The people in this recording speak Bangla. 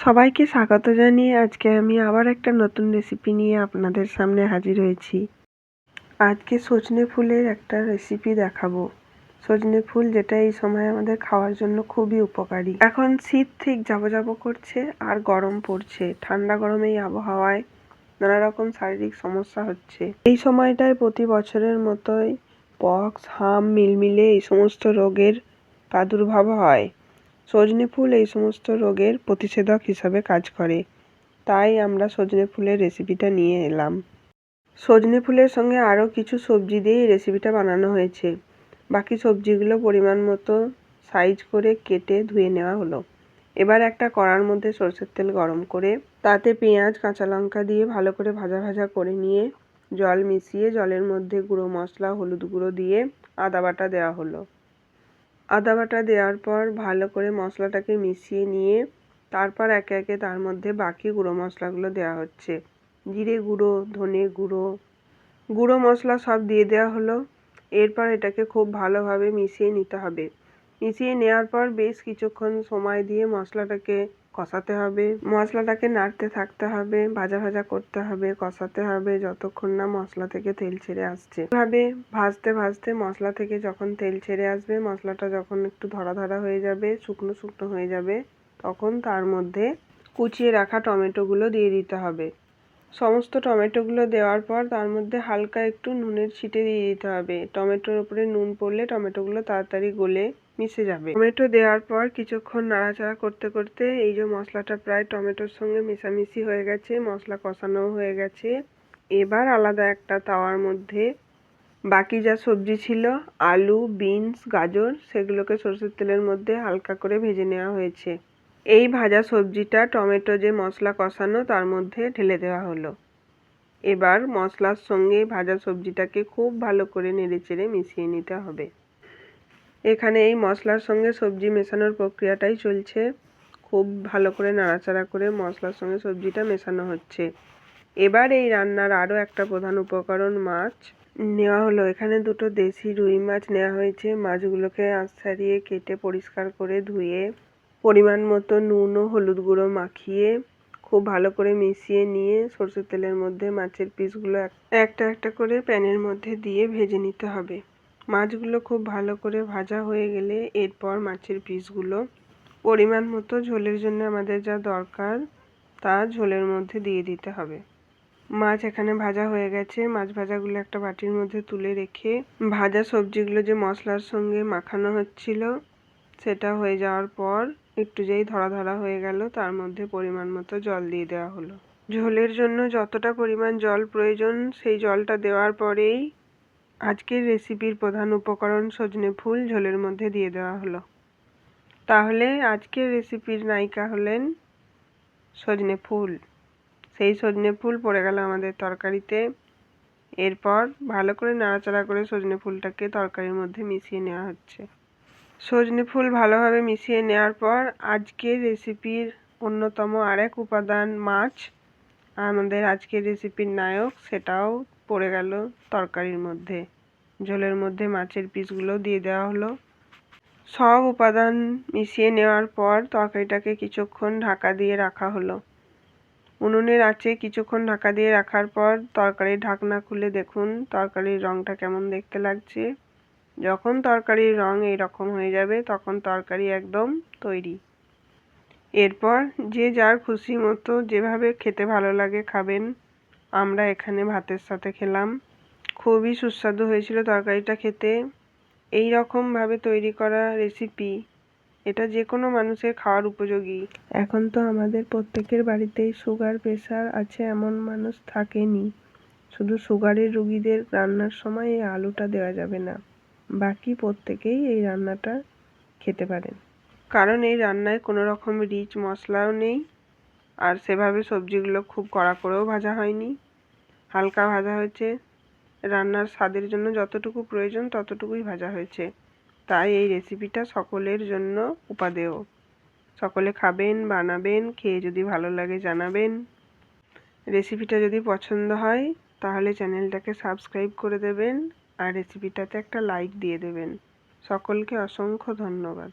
সবাইকে স্বাগত জানিয়ে আজকে আমি আবার একটা নতুন রেসিপি নিয়ে আপনাদের সামনে হাজির হয়েছি। আজকে সজনে ফুলের একটা রেসিপি দেখাবো। সজনে ফুল যেটা এই সময় আমাদের খাওয়ার জন্য খুবই উপকারী। এখন শীত ঠিক যাব যাব করছে আর গরম পড়ছে। ঠান্ডা গরম এই আবহাওয়ায় নানা রকম শারীরিক সমস্যা হচ্ছে। এই সময়টায় প্রতি বছরের মতোই পক্স, হাম মিলমিলে এই সমস্ত রোগের প্রাদুর্ভাব হয়। সজনে ফুল এই সমস্ত রোগের প্রতিষেধক হিসাবে কাজ করে। তাই আমরা সজনে ফুলের রেসিপিটা নিয়ে এলাম। সজনে ফুলের সঙ্গে আরও কিছু সবজি দিয়ে এই রেসিপিটা বানানো হয়েছে। বাকি সবজিগুলো পরিমাণ মতো সাইজ করে কেটে ধুয়ে নেওয়া হলো। এবার একটা কড়ার মধ্যে সরষের তেল গরম করে, তাতে পেঁয়াজ, কাঁচা লঙ্কা দিয়ে ভালো করে ভাজা ভাজা করে নিয়ে জল মিশিয়ে জলের মধ্যে গুঁড়ো মশলা, হলুদ গুঁড়ো দিয়ে আদা বাটা দেওয়া হলো। আদা বাটা দেওয়ার পর ভালো করে মশলাটাকে মিশিয়ে নিয়ে তারপর একে একে তার মধ্যে বাকি গুঁড়ো মশলাগুলো দেওয়া হচ্ছে। জিরে গুঁড়ো, ধনে গুঁড়ো গুঁড়ো মশলা সব দিয়ে দেওয়া হলো। এরপর এটাকে খুব ভালোভাবে মিশিয়ে নিতে হবে। মিশিয়ে নেওয়ার পর বেশ কিছুক্ষণ সময় দিয়ে মশলাটাকে কষাতে হবে। মশলাটাকে নাড়তে থাকতে হবে, ভাজা ভাজা করতে হবে, কষাতে হবে যতক্ষণ না মশলা থেকে তেল ছেড়ে আসছে। এভাবে ভাজতে ভাজতে মশলা থেকে যখন তেল ছেড়ে আসবে, মশলাটা যখন একটু ধরা ধরা হয়ে যাবে, শুকনো শুকনো হয়ে যাবে, তখন তার মধ্যে কুচিয়ে রাখা টমেটোগুলো দিয়ে দিতে হবে। সমস্ত টমেটোগুলো দেওয়ার পর তার মধ্যে হালকা একটু নুনের ছিটে দিয়ে দিতে হবে। টমেটোর উপরে নুন পড়লে টমেটোগুলো তাড়াতাড়ি গলে মিশে যাবে। টমেটো দেওয়ার পর কিছুক্ষণ নাড়াচাড়া করতে করতে এই যে মশলাটা প্রায় টমেটোর সঙ্গে মেশামিশি হয়ে গেছে, মশলা কষানো হয়ে গেছে। এবার আলাদা একটা তাওয়ার মধ্যে বাকি যা সবজি ছিল, আলু, বিনস, গাজর, সেগুলোকে সরষের তেলের মধ্যে হালকা করে ভেজে নেওয়া হয়েছে। এই ভাজা সবজিটা টমেটো যে মশলা কষানো তার মধ্যে ঢেলে দেওয়া হলো। এবার মশলার সঙ্গে ভাজা সবজিটাকে খুব ভালো করে নেড়ে চেড়ে মিশিয়ে নিতে হবে। এখানে এই মশলার সঙ্গে সবজি মেশানোর প্রক্রিয়াটাই চলছে। খুব ভালো করে নাড়াচাড়া করে মশলার সঙ্গে সবজিটা মেশানো হচ্ছে। এবার এই রান্নার আরও একটা প্রধান উপকরণ মাছ। নেওয়া হলো। এখানে দুটো দেশি রুই মাছ নেওয়া হয়েছে। মাছগুলোকে আঁশ ছাড়িয়ে কেটে পরিষ্কার করে ধুয়ে, পরিমাণ মতো নুন ও হলুদ গুঁড়ো মাখিয়ে, খুব ভালো করে মিশিয়ে নিয়ে সরষের তেলের মধ্যে মাছের পিসগুলো একটা একটা করে প্যানের মধ্যে দিয়ে ভেজে নিতে হবে। মাছগুলো খুব ভালো করে ভাজা হয়ে গেলে এরপর মাছের পিসগুলো পরিমাণ মতো ঝোলের জন্য আমাদের যা দরকার তা ঝোলের মধ্যে দিয়ে দিতে হবে। মাছ এখানে ভাজা হয়ে গেছে। মাছ ভাজাগুলো একটা বাটির মধ্যে তুলে রেখে ভাজা সবজিগুলো যে মশলার সঙ্গে মাখানো হচ্ছিল সেটা হয়ে যাওয়ার পর একটু যেই ধরা ধরা হয়ে গেল তার মধ্যে পরিমাণ মতো জল দিয়ে দেওয়া হলো। ঝোলের জন্য যতটা পরিমাণ জল প্রয়োজন সেই জলটা দেওয়ার পরেই আজকের রেসিপির প্রধান উপকরণ সজনে ফুল ঝোলের মধ্যে দিয়ে দেওয়া হলো। তাহলে আজকের রেসিপির নায়িকা হলেন সজনে ফুল। সেই সজনে ফুল পড়ে গেল আমাদের তরকারিতে। এরপর ভালো করে নাড়াচাড়া করে সজনে ফুলটাকে তরকারির মধ্যে মিশিয়ে নেওয়া হচ্ছে। সজনে ফুল ভালোভাবে মিশিয়ে নেওয়ার পর আজকের রেসিপির অন্যতম আরেক উপাদান মাছ। আমাদের আজকের রেসিপির নায়ক সেটাও পড়ে গেল তরকারির মধ্যে। ঝোলের মধ্যে মাছের পিসগুলো দিয়ে দেওয়া হলো। সব উপাদান মিশিয়ে নেওয়ার পর তরকারিটাকে কিছুক্ষণ ঢাকা দিয়ে রাখা হলো। উনুনের আঁচে কিছুক্ষণ ঢাকা দিয়ে রাখার পর তরকারির ঢাকনা খুলে দেখুন তরকারির রঙটা কেমন দেখতে লাগছে। যখন তরকারির রং রকম হয়ে যাবে তখন তরকারি একদম তৈরি। এরপর যে যার খুশি মতো যেভাবে খেতে ভালো লাগে খাবেন। আমরা এখানে ভাতের সাথে খেলাম। খুবই সুস্বাদু হয়েছিল তরকারিটা খেতে। এই রকমভাবে তৈরি করা রেসিপি এটা যে কোনো মানুষের খাওয়ার উপযোগী। এখন তো আমাদের প্রত্যেকের বাড়িতেই সুগার প্রেশার আছে, এমন মানুষ থাকেনি। শুধু সুগারের রুগীদের রান্নার সময় এই আলুটা দেওয়া যাবে না। বাকি প্রত্যেকেই এই রান্নাটা খেতে পারেন। কারণ এই রান্নায় কোনো রকম রিচ মশলাও নেই, আর সেভাবে সবজিগুলো খুব কড়া করেও ভাজা হয়নি। হালকা ভাজা হয়েছে রান্নার স্বাদের জন্য যতটুকু প্রয়োজন ততটুকুই ভাজা হয়েছে। তাই এই রেসিপিটা সকলের জন্য উপাদেয়। সকলে খাবেন, বানাবেন, খেয়ে যদি ভালো লাগে জানাবেন। রেসিপিটা যদি পছন্দ হয়, তাহলে চ্যানেলটাকে সাবস্ক্রাইব করে দেবেন আর রেসিপিটাতে একটা লাইক দিয়ে দেবেন। সকলকে অসংখ্য ধন্যবাদ।